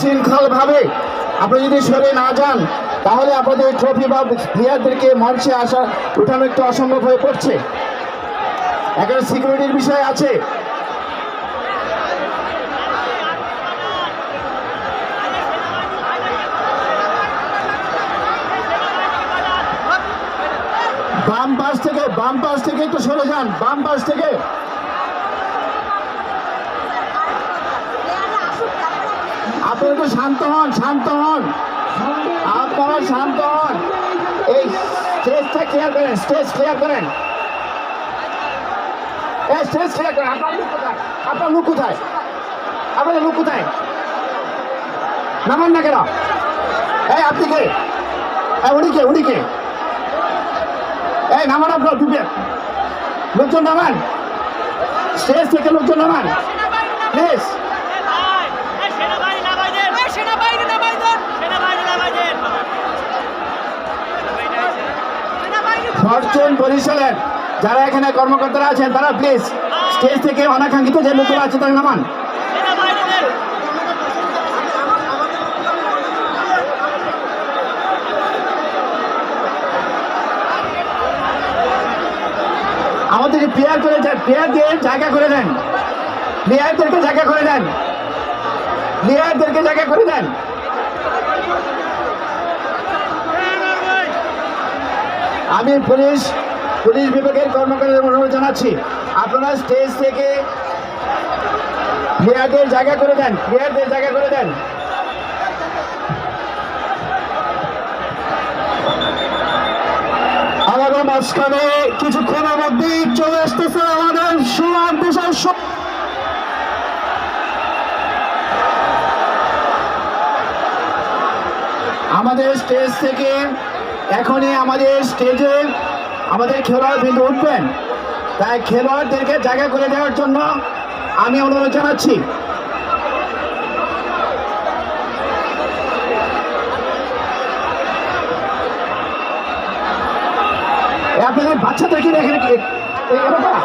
সুশৃঙ্খলভাবে আপনি যদি সরে না যান, তাহলে আপনাদের ট্রফি বা প্লেয়ারদেরকে মঞ্চে আসা উঠানো একটু অসম্ভব হয়ে পড়ছে। এখন সিকিউরিটির বিষয় আছে। বাম পাশ থেকে, বাম পাশ থেকে একটু সরে যান, বাম পাশ থেকে। আপনারা একটু শান্ত হন শান্ত হন। আপনারা শান্ত হন। এই স্টেজটা ক্লিয়ার করেন, স্টেজ ক্লিয়ার করেন। এই স্টেজ ক্লিয়ার করেন। আপনার লোক কোথায়? আপনার লোক কোথায়? কোথায়? নামান না কেন? এই, আপনি কে? এই, উনি কে? উনি কে? এই, নামান আপনার ডুবে লোকজন নামান। স্টেজ থেকে লোকজন নামান। প্লিজ। ফরচুন বরিশালের যারা এখানে কর্মকর্তারা আছেন, তারা প্লিজ স্টেজ থেকে অনাকাঙ্ক্ষিত যে লোকরা আছে, তারা নামান। আমাদের প্লেয়ার করে প্লেয়ার দিয়ে জায়গা করে দেন। প্লেয়ারদেরকে জায়গা করে দেন। প্লেয়ারদেরকে জায়গা করে দেন। আমি পুলিশ পুলিশ বিভাগের কর্মকর্তাদের অনুরোধ জানাচ্ছি। আপনারা স্টেজ থেকে প্লেয়ারদের জায়গা করে দেন প্লেয়ারদের জায়গা করে দেন। আমাদের মাঝখানে কিছুক্ষণের মধ্যেই চলে আসতেছে আমাদের সুনাম বিশাল আমাদের স্টেজ থেকে এখনই আমাদের স্টেজে আমাদের খেলোয়াড় কিন্তু উঠবেন তাই খেলোয়াড়দেরকে জায়গা করে দেওয়ার জন্য আমি অনুরোধ জানাচ্ছি আপনাদের বাচ্চাদেরকে এখানে কি- এ- এরকম?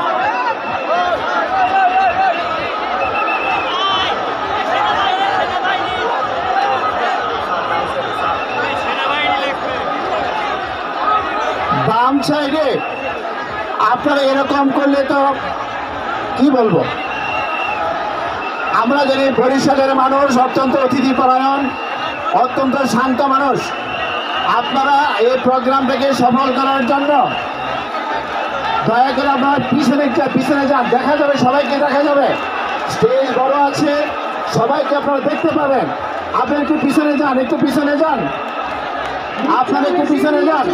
সেনাবাহিনী লিখবে বাম সাইডে আপনারা এরকম করলে তো কি বলব? আমরা জানি বরিশালের মানুষ অত্যন্ত অতিথি পরায়ণ, অত্যন্ত শান্ত মানুষ। আপনারা এই প্রোগ্রামটাকে সফল করার জন্য দয়া করে আপনারা পিছনে পিছনে যান, দেখা যাবে, সবাইকে দেখা যাবে। স্টেজ বড় আছে, সবাইকে আপনারা দেখতে পাবেন। আপনি একটু পিছনে যান, একটু পিছনে যান। আপনারা একটু পিছনে যান।